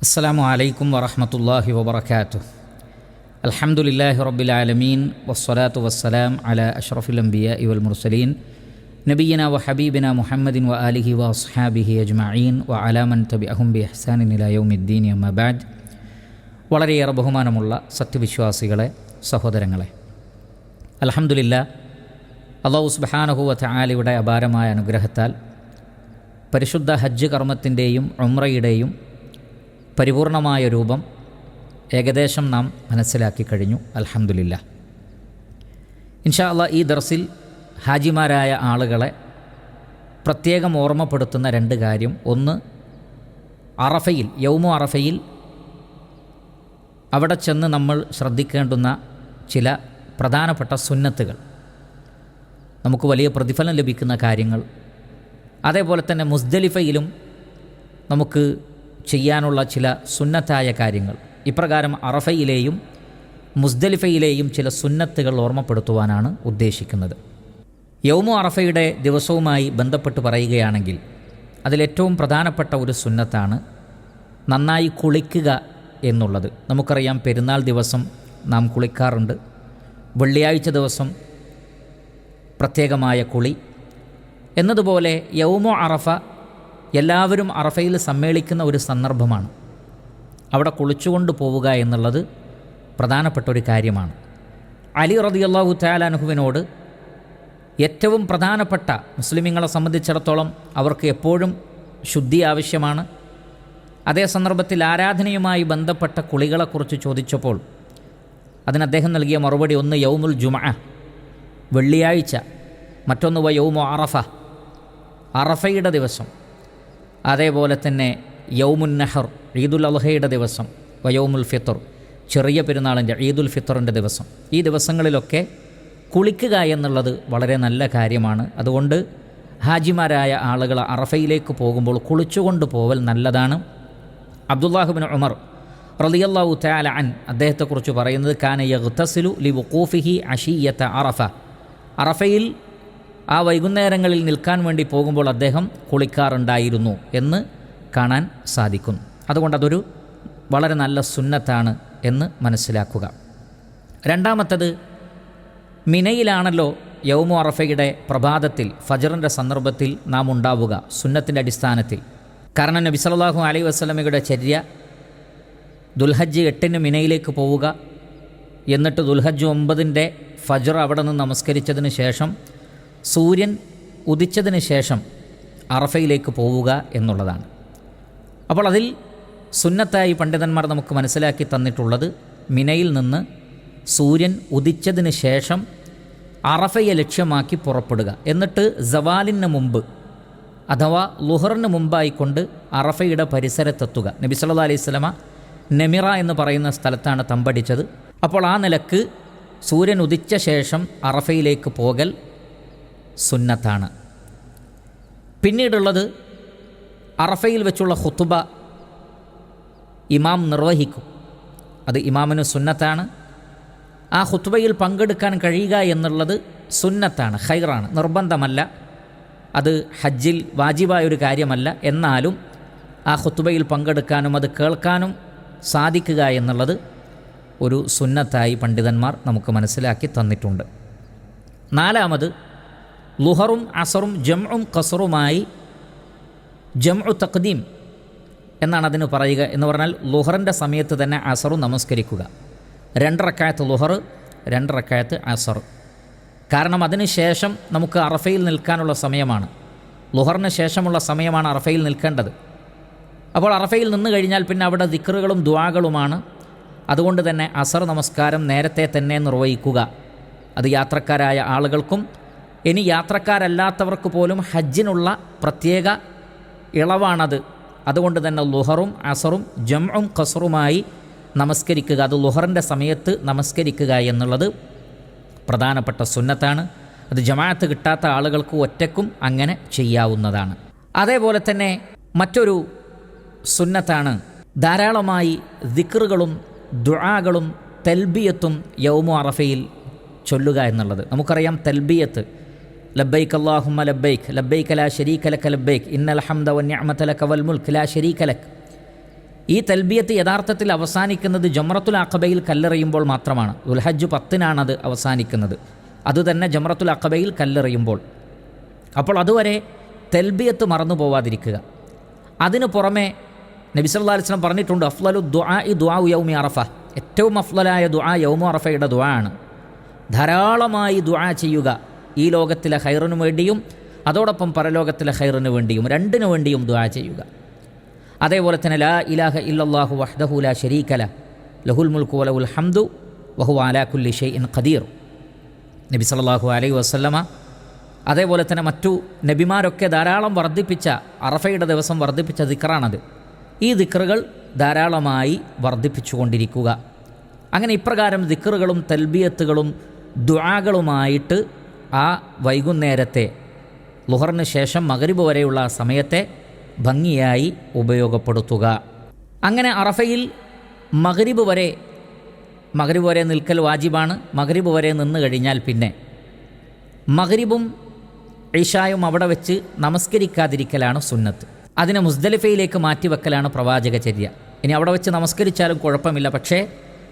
അസ്സാമു അലൈക്കും വറഹമത്തല്ലാഹി വബർക്കാത്തു അലഹമുല്ലാഹി റബ്ബിലാലമീൻ വസ്സലാത്തു വസ്സലാം അല അഷ്റഫുൽ ഇവൽ മുർസലീൻ നബീന വ ഹബീബിന മുഹമ്മദിൻ വ അലിഹി വ അസ്ഹാബിഹി അജ്മഈൻ വ അലാമൻ തബി അഹുംബി അഹ്സാനിൻ ഇലായൗമിദ്ദീൻ അമ്മബാദ് വളരെയേറെ ബഹുമാനമുള്ള സത്യവിശ്വാസികളെ സഹോദരങ്ങളെ അലഹമുല്ല അള്ളാഹു സുബാനഹുവ ചാലിയുടെ അപാരമായ അനുഗ്രഹത്താൽ പരിശുദ്ധ ഹജ്ജ് കർമ്മത്തിന്റെയും ഉമ്രയുടെയും പരിപൂർണമായ രൂപം ഏകദേശം നാം മനസ്സിലാക്കി കഴിഞ്ഞു. അലഹമുല്ല ഇൻഷാ അല്ല ഈ ദർസിൽ ഹാജിമാരായ ആളുകളെ പ്രത്യേകം ഓർമ്മപ്പെടുത്തുന്ന രണ്ട് കാര്യം. ഒന്ന് അറഫയിൽ യൗമു അറഫയിൽ അവിടെ ചെന്ന് നമ്മൾ ശ്രദ്ധിക്കേണ്ടുന്ന ചില പ്രധാനപ്പെട്ട സുന്നത്തുകൾ. നമുക്ക് വലിയ പ്രതിഫലം ലഭിക്കുന്ന കാര്യങ്ങൾ. അതേപോലെ തന്നെ മുസ്ദലിഫയിലും നമുക്ക് ചെയ്യാനുള്ള ചില സുന്നത്തായ കാര്യങ്ങൾ. ഇപ്രകാരം അറഫയിലെയും മുസ്ദലിഫയിലെയും ചില സുന്നത്തുകൾ ഓർമ്മപ്പെടുത്തുവാനാണ് ഉദ്ദേശിക്കുന്നത്. യൗമു അറഫയുടെ ദിവസവുമായി ബന്ധപ്പെട്ട് പറയുകയാണെങ്കിൽ അതിലേറ്റവും പ്രധാനപ്പെട്ട ഒരു സുന്നത്താണ് നന്നായി കുളിക്കുക എന്നുള്ളത്. നമുക്കറിയാം പെരുന്നാൾ ദിവസം നാം കുളിക്കാറുണ്ട്. വെള്ളിയാഴ്ച ദിവസം പ്രത്യേകമായ കുളി. എന്നതുപോലെ യൗമോ അറഫ എല്ലാവരും അറഫയിൽ സമ്മേളിക്കുന്ന ഒരു സന്ദർഭമാണ്. അവിടെ കുളിച്ചുകൊണ്ട് പോവുക എന്നുള്ളത് പ്രധാനപ്പെട്ട ഒരു കാര്യമാണ്. അലി റതിയല്ലാഹു താലാനുഹുവിനോട് ഏറ്റവും പ്രധാനപ്പെട്ട മുസ്ലിമീങ്ങളെ സംബന്ധിച്ചിടത്തോളം അവർക്ക് എപ്പോഴും ശുദ്ധി ആവശ്യമാണ്. അതേ സന്ദർഭത്തിൽ ആരാധനയുമായി ബന്ധപ്പെട്ട കുളികളെക്കുറിച്ച് ചോദിച്ചപ്പോൾ അതിന് അദ്ദേഹം നൽകിയ മറുപടി ഒന്ന് യൗമുൽ ജുമ വെള്ളിയാഴ്ച മറ്റൊന്ന് വ യൗമു അറഫ അറഫയുടെ ദിവസം. അതേപോലെ തന്നെ യൗമുൻ നഹർ ഈദുൽ അൽഹയുടെ ദിവസം വയോമുൽ ഫിത്തർ ചെറിയ പെരുന്നാളിന്റെ ഈദുൽ ഫിത്തറിന്റെ ദിവസം. ഈ ദിവസങ്ങളിലൊക്കെ കുളിക്കുക എന്നുള്ളത് വളരെ നല്ല കാര്യമാണ്. അതുകൊണ്ട് ഹാജിമാരായ ആളുകൾ അറഫയിലേക്ക് പോകുമ്പോൾ കുളിച്ചുകൊണ്ട് പോവൽ നല്ലതാണ്. അബ്ദുല്ലാഹുബിൻ ഉമർ റലിയല്ലാഹു താല അൻ അദ്ദേഹത്തെക്കുറിച്ച് പറയുന്നത് കാന യഗ്തസിലു ലി വുഖൂഫിഹി അഷീയത്ത അറഫ. അറഫയിൽ ആ വൈകുന്നേരങ്ങളിൽ നിൽക്കാൻ വേണ്ടി പോകുമ്പോൾ അദ്ദേഹം കുളിക്കാറുണ്ടായിരുന്നു എന്ന് കാണാൻ സാധിക്കുന്നു അതുകൊണ്ട് അതൊരു വളരെ നല്ല സുന്നത്താണ് എന്ന് മനസ്സിലാക്കുക. രണ്ടാമത്തത് മിനയിലാണല്ലോ യൗമു അറഫയുടെ പ്രഭാതത്തിൽ ഫജറിന്റെ സന്ദർഭത്തിൽ നാം ഉണ്ടാവുക സുന്നത്തിന്റെ അടിസ്ഥാനത്തിൽ. കാരണം നബി സല്ലല്ലാഹു അലൈ വസ്ലമയുടെ ചര്യ ദുൽഹജ്ജ് എട്ടിന് മിനയിലേക്ക് പോവുക എന്നിട്ട് ദുൽഹജ്ജ് ഒമ്പതിന്റെ ഫജർ അവിടെ നിന്ന് നമസ്കരിച്ചതിന് ശേഷം സൂര്യൻ ഉദിച്ചതിന് ശേഷം അറഫയിലേക്ക് പോവുക എന്നുള്ളതാണ്. അപ്പോൾ അതിൽ സുന്നത്തായി പണ്ഡിതന്മാർ നമുക്ക് മനസ്സിലാക്കി തന്നിട്ടുള്ളത് മിനയിൽ നിന്ന് സൂര്യൻ ഉദിച്ചതിന് ശേഷം അറഫയെ ലക്ഷ്യമാക്കി പുറപ്പെടുക. എന്നിട്ട് സവാലിന് മുമ്പ് അഥവാ ലുഹറിന് മുമ്പായിക്കൊണ്ട് അറഫയുടെ പരിസരത്തെത്തുക. നബി സല്ലാ അലൈഹി സ്വലമ നെമിറ എന്ന് പറയുന്ന സ്ഥലത്താണ് തമ്പടിച്ചത്. അപ്പോൾ ആ നിലയ്ക്ക് സൂര്യൻ ഉദിച്ച ശേഷം അറഫയിലേക്ക് പോകൽ സുന്നത്താണ്. പിന്നീടുള്ളത് അറഫയിൽ വെച്ചുള്ള ഹുത്തുബ ഇമാം നിർവഹിക്കും. അത് ഇമാമിന് സുന്നത്താണ്. ആ ഹുത്തുബയിൽ പങ്കെടുക്കാൻ കഴിയുക എന്നുള്ളത് സുന്നത്താണ് ഹൈറാണ് നിർബന്ധമല്ല. അത് ഹജ്ജിൽ വാജിബായ ഒരു കാര്യമല്ല. എന്നാലും ആ ഹുത്തുബയിൽ പങ്കെടുക്കാനും അത് കേൾക്കാനും സാധിക്കുക എന്നുള്ളത് ഒരു സുന്നത്തായി പണ്ഡിതന്മാർ നമുക്ക് മനസ്സിലാക്കി തന്നിട്ടുണ്ട്. നാലാമത് ലുഹറും അസറും ജംഉം കസറുമായി ജംഉ തഖ്ദീം എന്നാണ് അതിന് പറയുക എന്ന് പറഞ്ഞാൽ ലുഹറിന്റെ സമയത്ത് തന്നെ അസറും നമസ്കരിക്കുക. രണ്ടറക്കായത്ത് ലുഹർ രണ്ടറക്കായത്ത് അസർ കാരണം അതിന് ശേഷം നമുക്ക് അറഫയിൽ നിൽക്കാനുള്ള സമയമാണ്. ലുഹറിന് ശേഷമുള്ള സമയമാണ് അറഫയിൽ നിൽക്കേണ്ടത്. അപ്പോൾ അറഫയിൽ നിന്ന് കഴിഞ്ഞാൽ പിന്നെ അവിടെ ദിക്റുകളും ദ്വാകളുമാണ് അതുകൊണ്ട് തന്നെ അസർ നമസ്കാരം നേരത്തെ തന്നെ നിർവഹിക്കുക. അത് യാത്രക്കാരായ ആളുകൾക്കും ഇനി യാത്രക്കാരല്ലാത്തവർക്ക് പോലും ഹജ്ജിനുള്ള പ്രത്യേക ഇളവാണത്. അതുകൊണ്ട് തന്നെ ലുഹറും അസറും ജംഉം ഖസറുമായി നമസ്കരിക്കുക. അത് ലുഹറിന്റെ സമയത്ത് നമസ്കരിക്കുക എന്നുള്ളത് പ്രധാനപ്പെട്ട സുന്നത്താണ്. അത് ജമാഅത്ത് കിട്ടാത്ത ആളുകൾക്ക് ഒറ്റക്കും അങ്ങനെ ചെയ്യാവുന്നതാണ്. അതേപോലെ തന്നെ മറ്റൊരു സുന്നത്താണ്. ധാരാളമായി ദിക്റുകളും ദുആകളും തെൽബിയത്തും യൗമു അറഫയിൽ ചൊല്ലുക എന്നുള്ളത്. നമുക്കറിയാം തെൽബിയത്ത് ലബൈക്ക് അള്ളാഹുമ ലബ്ബൈക്ക് ലബ്ബൈക്ക് ലാ ഷരീക ലക ലബ്ബൈക്ക് ഇന്നൽ ഹംദ വ നിഅമത ലക വൽ മുൽക്ക് ലാ ഷരീക ലക് ഈ തൽബിയത്ത് യഥാർത്ഥത്തിൽ അവസാനിക്കുന്നത് ജമറത്തുൽ അഖബയിൽ കല്ലെറിയുമ്പോൾ മാത്രമാണ്. ദുൽഹജ്ജ് പത്തിനാണത് അവസാനിക്കുന്നത്. അതുതന്നെ ജമറത്തുൽ അഖബയിൽ കല്ലെറിയുമ്പോൾ. അപ്പോൾ അതുവരെ തെൽബിയത്ത് മറന്നു പോവാതിരിക്കുക. അതിനു പുറമെ നബി സല്ലല്ലാഹു അലൈഹി വസല്ലം പറഞ്ഞിട്ടുണ്ട് അഫ്ലലു ദുആ ഇ ദുആ യൗമി അറഫ. ഏറ്റവും അഫ്ലലായ ദുആ യൗമു അറഫയുടെ ദുആ ആണ്. ധാരാളമായി ദുആ ചെയ്യുക. ഈ ലോകത്തിലെ ഹൈറിനു വേണ്ടിയും അതോടൊപ്പം പരലോകത്തിലെ ഹൈറിന് വേണ്ടിയും രണ്ടിനു വേണ്ടിയും ദുആ ചെയ്യുക. അതേപോലെ തന്നെ ലാ ഇലാഹ ഇല്ലാഹു വഹ്ദഹു ലാ ശരീകല ലഹുൽ മുൽക്കു വലഹുൽ ഹംദു വഹു അലാ കുല്ലി ഷൈഇൻ ഖദീർ. നബി സല്ലല്ലാഹു അലൈഹി വസല്ലമ അതേപോലെ തന്നെ മറ്റു നബിമാരൊക്കെ ധാരാളം വർദ്ധിപ്പിച്ച അറഫയുടെ ദിവസം വർദ്ധിപ്പിച്ച ദിക്റാണത്. ഈ ദിക്റുകൾ ധാരാളമായി വർദ്ധിപ്പിച്ചുകൊണ്ടിരിക്കുക അങ്ങനെ ഇപ്രകാരം ദിക്റുകളും തൽബിയത്തുകളും ദുആകളുമായിട്ട് ആ വൈകുന്നേരത്തെ ലുഹറിന് ശേഷം മകരിബ് വരെയുള്ള സമയത്തെ ഭംഗിയായി ഉപയോഗപ്പെടുത്തുക. അങ്ങനെ അറഫയിൽ മകരിബ് വരെ മകരിബ് വരെ നിൽക്കൽ വാജിബാണ്. മകരിബ് വരെ നിന്ന് കഴിഞ്ഞാൽ പിന്നെ മകരിബും ഇഷായും അവിടെ വെച്ച് നമസ്കരിക്കാതിരിക്കലാണ് സുന്നത്ത്. അതിനെ മുസ്ദലിഫയിലേക്ക് മാറ്റിവെക്കലാണ് പ്രവാചകചര്യ. ഇനി അവിടെ വെച്ച് നമസ്കരിച്ചാലും കുഴപ്പമില്ല. പക്ഷേ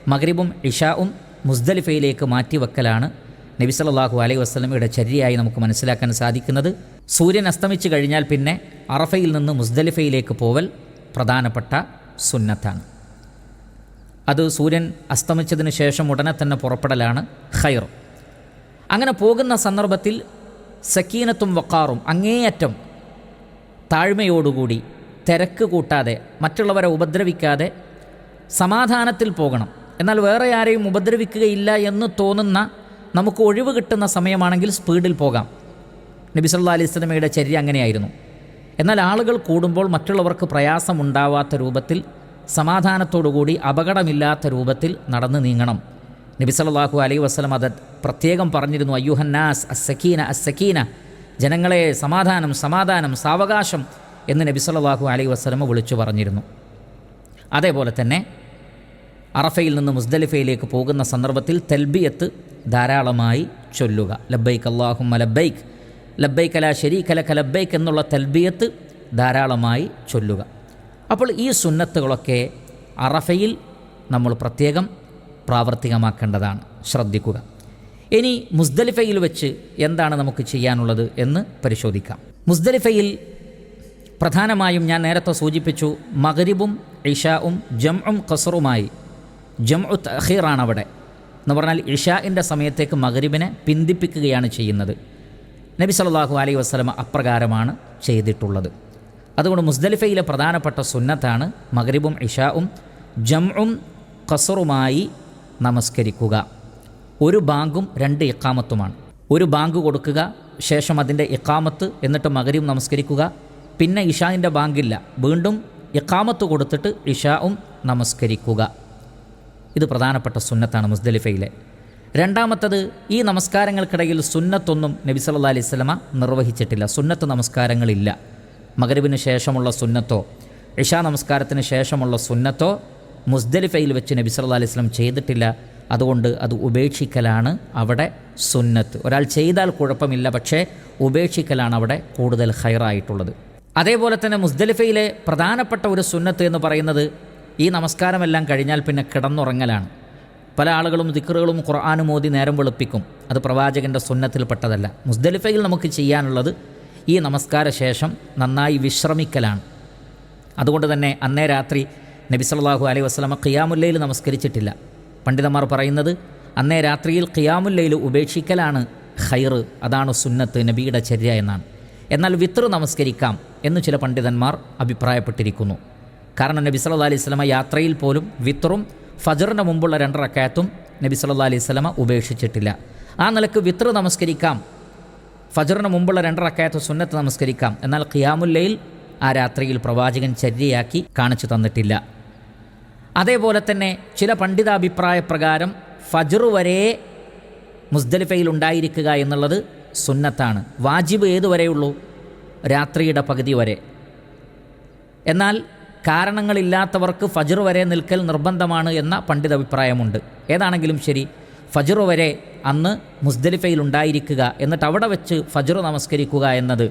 മകരിബും ഇഷാവും മുസ്ദലിഫയിലേക്ക് മാറ്റിവെക്കലാണ് നബി സല്ലല്ലാഹു അലൈഹി വസ്ലമയുടെ ചര്യയായി നമുക്ക് മനസ്സിലാക്കാൻ സാധിക്കുന്നത്. സൂര്യൻ അസ്തമിച്ചു കഴിഞ്ഞാൽ പിന്നെ അറഫയിൽ നിന്ന് മുസ്ദലിഫയിലേക്ക് പോവൽ പ്രധാനപ്പെട്ട സുന്നത്താണ്. അത് സൂര്യൻ അസ്തമിച്ചതിന് ശേഷം ഉടനെ തന്നെ പുറപ്പെടലാണ് ഖൈർ. അങ്ങനെ പോകുന്ന സന്ദർഭത്തിൽ സക്കീനത്തും വക്കാറും അങ്ങേയറ്റം താഴ്മയോടുകൂടി തിരക്ക് കൂട്ടാതെ മറ്റുള്ളവരെ ഉപദ്രവിക്കാതെ സമാധാനത്തിൽ പോകണം. എന്നാൽ വേറെ ആരെയും ഉപദ്രവിക്കുകയില്ല എന്ന് തോന്നുന്ന നമുക്ക് ഒഴിവ് കിട്ടുന്ന സമയമാണെങ്കിൽ സ്പീഡിൽ പോകാം. നബി സല്ലാ അലൈഹി സ്വലമയുടെ ചര്യ അങ്ങനെയായിരുന്നു. എന്നാൽ ആളുകൾ കൂടുമ്പോൾ മറ്റുള്ളവർക്ക് പ്രയാസമുണ്ടാവാത്ത രൂപത്തിൽ സമാധാനത്തോടുകൂടി അപകടമില്ലാത്ത രൂപത്തിൽ നടന്നു നീങ്ങണം. നബി സല്ലല്ലാഹു അലൈഹി വസ്ലം അത് പ്രത്യേകം പറഞ്ഞിരുന്നു അയ്യുഹന്നാസ് അസക്കീന അസക്കീന ജനങ്ങളെ സമാധാനം സമാധാനം സാവകാശം എന്ന് നബി സല്ലല്ലാഹു അലൈഹി വസ്ലമ വിളിച്ചു പറഞ്ഞിരുന്നു. അതേപോലെ തന്നെ അറഫയിൽ നിന്ന് മുസ്ദലിഫയിലേക്ക് പോകുന്ന സന്ദർഭത്തിൽ തെൽബിയത്ത് ധാരാളമായി ചൊല്ലുക. ലബ്ബൈക്ക് അള്ളാഹുമ്മ ലബ്ബൈക്ക് ലബ്ബൈക്ക് അല ഷരീഖ് അലക ലബ്ബൈക്ക് എന്നുള്ള തെൽബിയത്ത് ധാരാളമായി ചൊല്ലുക. അപ്പോൾ ഈ സുന്നത്തുകളൊക്കെ അറഫയിൽ നമ്മൾ പ്രത്യേകം പ്രാവർത്തികമാക്കേണ്ടതാണ്. ശ്രദ്ധിക്കുക. ഇനി മുസ്ദലിഫയിൽ വെച്ച് എന്താണ് നമുക്ക് ചെയ്യാനുള്ളത് എന്ന് പരിശോധിക്കാം. മുസ്ദലിഫയിൽ പ്രധാനമായും ഞാൻ നേരത്തെ സൂചിപ്പിച്ചു മകരിബും ഇഷാവും ജംഉം ഖസറുമായി ജംഉ തഹീറാണ് അവിടെ എന്ന് പറഞ്ഞാൽ ഇഷാഇന്റെ സമയത്തേക്ക് മകരിബിനെ പിന്തിപ്പിക്കുകയാണ് ചെയ്യുന്നത്. നബി സല്ലല്ലാഹു അലൈഹി വസ്ലമ അപ്രകാരമാണ് ചെയ്തിട്ടുള്ളത്. അതുകൊണ്ട് മുസ്ദലിഫയിലെ പ്രധാനപ്പെട്ട സുന്നത്താണ് മകരിബും ഇഷാവും ജംഉം ഖസറുമായി നമസ്കരിക്കുക. ഒരു ബാങ്കും രണ്ട് ഇക്കാമത്തുമാണ് ഒരു ബാങ്ക് കൊടുക്കുക ശേഷം അതിന്റെ ഇക്കാമത്ത് എന്നിട്ട് മകരിയും നമസ്കരിക്കുക. പിന്നെ ഇഷാവിന്റെ ബാങ്കില്ല. വീണ്ടും ഇക്കാമത്ത് കൊടുത്തിട്ട് ഇഷാവും നമസ്കരിക്കുക. ഇത് പ്രധാനപ്പെട്ട സുന്നത്താണ് മുസ്ദലിഫയിലെ. രണ്ടാമത്തത് ഈ നമസ്കാരങ്ങൾക്കിടയിൽ സുന്നത്തൊന്നും നബി സല്ലാ അലൈഹി സ്വലമ നിർവഹിച്ചിട്ടില്ല. സുന്നത്ത് നമസ്കാരങ്ങളില്ല. മകരവിന് ശേഷമുള്ള സുന്നത്തോ ഇഷാ നമസ്കാരത്തിന് ശേഷമുള്ള സുന്നത്തോ മുസ്ദലിഫയിൽ വെച്ച് നബി സല്ലാ അലൈഹി സ്വലം ചെയ്തിട്ടില്ല. അതുകൊണ്ട് അത് ഉപേക്ഷിക്കലാണ് അവിടെ സുന്നത്ത്. ഒരാൾ ചെയ്താൽ കുഴപ്പമില്ല പക്ഷേ ഉപേക്ഷിക്കലാണ് അവിടെ കൂടുതൽ ഹൈറായിട്ടുള്ളത് അതേപോലെ തന്നെ മുസ്ദലിഫയിലെ പ്രധാനപ്പെട്ട ഒരു സുന്നത്ത് എന്ന് പറയുന്നത് ഈ നമസ്കാരമെല്ലാം കഴിഞ്ഞാൽ പിന്നെ കിടന്നുറങ്ങലാണ്. പല ആളുകളും ദിക്കറുകളും ഖുർആാനും ഓതി നേരം വെളുപ്പിക്കും. അത് പ്രവാചകന്റെ സുന്നത്തിൽപ്പെട്ടതല്ല. മുസ്ദലിഫയിൽ നമുക്ക് ചെയ്യാനുള്ളത് ഈ നമസ്കാര ശേഷം നന്നായി വിശ്രമിക്കലാണ്. അതുകൊണ്ട് തന്നെ അന്നേ രാത്രി നബി സല്ലാഹു അലൈഹി വസ്ലമ ഖിയാമുല്ലയിൽ നമസ്കരിച്ചിട്ടില്ല. പണ്ഡിതന്മാർ പറയുന്നത് അന്നേ രാത്രിയിൽ ഖിയാമുല്ലയിൽ ഉപേക്ഷിക്കലാണ് ഖൈർ അതാണ് സുന്നത്ത് നബിയുടെ ചര്യ എന്നാണ്. എന്നാൽ വിത്ര് നമസ്കരിക്കാം എന്ന് ചില പണ്ഡിതന്മാർ അഭിപ്രായപ്പെട്ടിരിക്കുന്നു. കാരണം നബി സല്ലാ അലൈഹി സ്വലമ യാത്രയിൽ പോലും വിത്റും ഫജറിന് മുമ്പുള്ള രണ്ടറക്കയത്തും നബി സല്ലാ അലൈഹി സ്വലമ ഉപേക്ഷിച്ചിട്ടില്ല. ആ നിലയ്ക്ക് വിത്ര നമസ്കരിക്കാം. ഫജറിന് മുമ്പുള്ള രണ്ടറക്കയത്ത് സുന്നത്ത് നമസ്കരിക്കാം. എന്നാൽ ഖിയാമുല്ലയിൽ ആ രാത്രിയിൽ പ്രവാചകൻ ചര്യയാക്കി കാണിച്ചു തന്നിട്ടില്ല. അതേപോലെ തന്നെ ചില പണ്ഡിതാഭിപ്രായ പ്രകാരം ഫജർ വരെ മുസ്ദലിഫയിൽ ഉണ്ടായിരിക്കുക എന്നുള്ളത് സുന്നത്താണ്. വാജിബ് ഏതുവരെയുള്ളൂ? രാത്രിയുടെ പകുതി വരെ. എന്നാൽ കാരണങ്ങളില്ലാത്തവർക്ക് ഫജർ വരെ നിൽക്കൽ നിർബന്ധമാണ് എന്ന പണ്ഡിത അഭിപ്രായമുണ്ട് ഏതാണെങ്കിലും ശരി ഫജർ വരെ അന്ന് മുസ്ദലിഫയിൽ ഉണ്ടായിരിക്കുക എന്നിട്ട് അവിടെ വെച്ച് ഫജർ നമസ്കരിക്കുക എന്നത്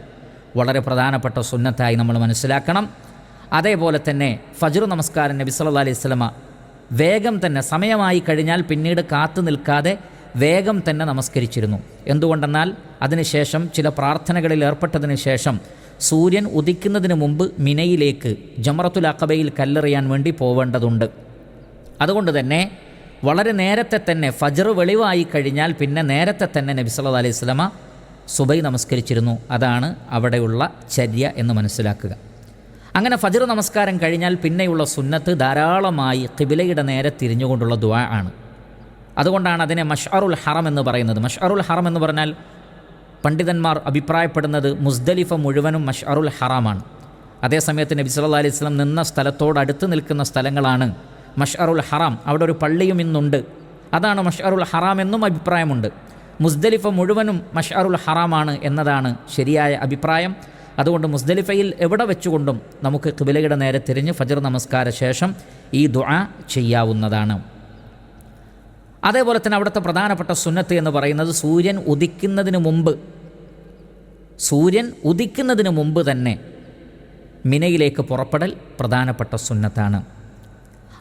വളരെ പ്രധാനപ്പെട്ട സുന്നത്തായി നമ്മൾ മനസ്സിലാക്കണം. അതേപോലെ തന്നെ ഫജർ നമസ്കാരം നബി സല്ലാ അലൈഹി സ്വലമ വേഗം തന്നെ സമയമായി കഴിഞ്ഞാൽ പിന്നീട് കാത്തു നിൽക്കാതെ വേഗം തന്നെ നമസ്കരിച്ചിരുന്നു. എന്തുകൊണ്ടെന്നാൽ അതിനുശേഷം ചില പ്രാർത്ഥനകളിൽ ഏർപ്പെട്ടതിന് ശേഷം സൂര്യൻ ഉദിക്കുന്നതിന് മുമ്പ് മിനയിലേക്ക് ജമറത്തുൽ അക്കബയിൽ കല്ലെറിയാൻ വേണ്ടി പോവേണ്ടതുണ്ട്. അതുകൊണ്ട് തന്നെ വളരെ നേരത്തെ തന്നെ ഫജർ വെളിവായി കഴിഞ്ഞാൽ പിന്നെ നേരത്തെ തന്നെ നബി സല്ലല്ലാഹു അലൈഹി സ്വലമ സുബൈ നമസ്കരിച്ചിരുന്നു. അതാണ് അവിടെയുള്ള ചര്യ എന്ന് മനസ്സിലാക്കുക. അങ്ങനെ ഫജർ നമസ്കാരം കഴിഞ്ഞാൽ പിന്നെയുള്ള സുന്നത്ത് ധാരാളമായി കിബിലയുടെ നേരെ തിരിഞ്ഞുകൊണ്ടുള്ള ദുആ ആണ്. അതുകൊണ്ടാണ് അതിനെ മഷ്അറുൽ ഹറം എന്ന് പറയുന്നത്. മഷ്അറുൽ ഹറം എന്ന് പറഞ്ഞാൽ പണ്ഡിതന്മാർ അഭിപ്രായപ്പെടുന്നത് മുസ്ദലിഫ മുഴുവനും മഷ്അറുൽ ഹറാമാണ്. അതേസമയത്ത് നബി സല്ലാ അലൈഹി സ്വലം നിന്ന സ്ഥലത്തോടടുത്ത് നിൽക്കുന്ന സ്ഥലങ്ങളാണ് മഷ്അറുൽ ഹറാം. അവിടെ ഒരു പള്ളിയും ഇന്നുണ്ട്. അതാണ് മഷ്അറുൽ ഹറാം എന്നും അഭിപ്രായമുണ്ട്. മുസ്ദലിഫ മുഴുവനും മഷ്അറുൽ ഹറാമാണ് എന്നതാണ് ശരിയായ അഭിപ്രായം. അതുകൊണ്ട് മുസ്ദലിഫയിൽ എവിടെ വെച്ചുകൊണ്ടും നമുക്ക് കിബിലയുടെ നേരെ തിരിഞ്ഞ് ഫജർ നമസ്കാര ശേഷം ഈ ദുആ ചെയ്യാവുന്നതാണ്. അതേപോലെ തന്നെ അവിടുത്തെ പ്രധാനപ്പെട്ട സുന്നത്ത് എന്ന് പറയുന്നത് സൂര്യൻ ഉദിക്കുന്നതിന് മുമ്പ് സൂര്യൻ ഉദിക്കുന്നതിന് മുമ്പ് തന്നെ മിനയിലേക്ക് പുറപ്പെടൽ പ്രധാനപ്പെട്ട സുന്നത്താണ്.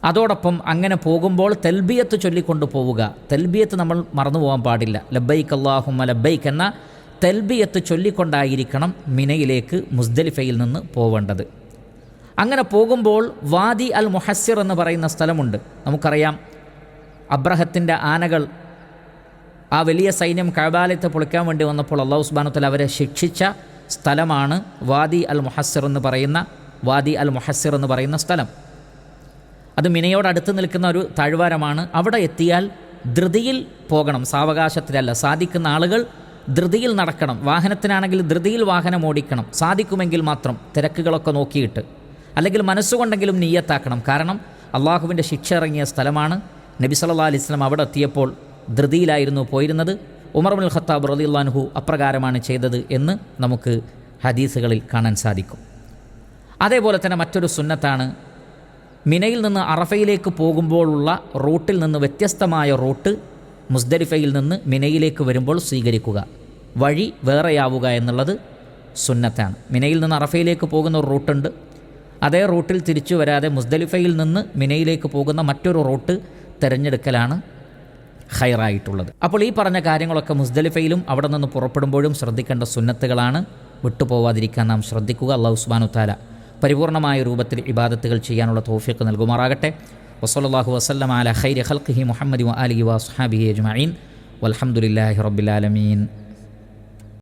അതോടൊപ്പം അങ്ങനെ പോകുമ്പോൾ തെൽബിയത്ത് ചൊല്ലിക്കൊണ്ട് പോവുക. തെൽബിയത്ത് നമ്മൾ മറന്നു പോകാൻ പാടില്ല. ലബൈക്ക് അള്ളാഹുമ ലബൈക്ക് എന്ന തെൽബിയത്ത് ചൊല്ലിക്കൊണ്ടായിരിക്കണം മിനയിലേക്ക് മുസ്ദലിഫയിൽ നിന്ന് പോവേണ്ടത്. അങ്ങനെ പോകുമ്പോൾ വാദി അൽ മുഹസ്സിർ എന്ന് പറയുന്ന സ്ഥലമുണ്ട്. നമുക്കറിയാം അബ്രഹത്തിന്റെ ആനകൾ ആ വലിയ സൈന്യം കഴബാലയത്തെ പൊളിക്കാൻ വേണ്ടി വന്നപ്പോൾ അള്ളാഹു ഉസ്ബാനത്തിൽ അവരെ ശിക്ഷിച്ച സ്ഥലമാണ് വാദി അൽ മുഹസ്സർ എന്ന് പറയുന്ന വാദി അൽ മുഹസ്സർ എന്ന് പറയുന്ന സ്ഥലം. അത് മിനയോടടുത്ത് നിൽക്കുന്ന ഒരു താഴ്വാരമാണ്. അവിടെ എത്തിയാൽ ധൃതിയിൽ പോകണം. സാവകാശത്തിലല്ല സാധിക്കുന്ന ആളുകൾ ധൃതിയിൽ നടക്കണം. വാഹനത്തിനാണെങ്കിൽ ധൃതിയിൽ വാഹനം ഓടിക്കണം. സാധിക്കുമെങ്കിൽ മാത്രം തിരക്കുകളൊക്കെ നോക്കിയിട്ട്. അല്ലെങ്കിൽ മനസ്സുകൊണ്ടെങ്കിലും നീയത്താക്കണം. കാരണം അള്ളാഹുവിന്റെ ശിക്ഷ ഇറങ്ങിയ സ്ഥലമാണ് നബി സല്ലാ അലൈഹി സ്വലം അവിടെ എത്തിയപ്പോൾ ധൃതിയിലായിരുന്നു പോയിരുന്നത്. ഉമർ മുൽ ഖത്താബ് റദിയുല്ലാൻഹു അപ്രകാരമാണ് ചെയ്തത് എന്ന് നമുക്ക് ഹദീസുകളിൽ കാണാൻ സാധിക്കും. അതേപോലെ തന്നെ മറ്റൊരു സുന്നത്താണ്. മിനയിൽ നിന്ന് അറഫയിലേക്ക് പോകുമ്പോഴുള്ള റൂട്ടിൽ നിന്ന് വ്യത്യസ്തമായ റൂട്ട് മുസ്ദലിഫയിൽ നിന്ന് മിനയിലേക്ക് വരുമ്പോൾ സ്വീകരിക്കുക. വഴി വേറെയാവുക എന്നുള്ളത് സുന്നത്താണ്. മിനയിൽ നിന്ന് അറഫയിലേക്ക് പോകുന്ന ഒരു റൂട്ടുണ്ട്. അതേ റൂട്ടിൽ തിരിച്ചു വരാതെ മുസ്ദലിഫയിൽ നിന്ന് മിനയിലേക്ക് പോകുന്ന മറ്റൊരു റൂട്ട് തിരഞ്ഞെടുക്കലാണ് ഹൈറായിട്ടുള്ളത്. അപ്പോൾ ഈ പറഞ്ഞ കാര്യങ്ങളൊക്കെ മുസ്ദലിഫയിലും അവിടെ നിന്ന് പുറപ്പെടുമ്പോഴും ശ്രദ്ധിക്കേണ്ട സുന്നത്തുകളാണ്. വിട്ടുപോവാതിരിക്കാൻ നാം ശ്രദ്ധിക്കുക. അള്ളാഹു ഉസ്മാനു താല പരിപൂർണമായ രൂപത്തിൽ ഇബാദത്തുകൾ ചെയ്യാനുള്ള തോഫിക്ക് നൽകുമാറാകട്ടെ. വസല്ലാഹു വസ്ലം അല ഖൈരി ഖൽഖിഹി മുഹമ്മദ് അലി വസ്ഹാബി അജ്മീൻ വലഹമുല്ലാഹി റബ്ബിലാലമീൻ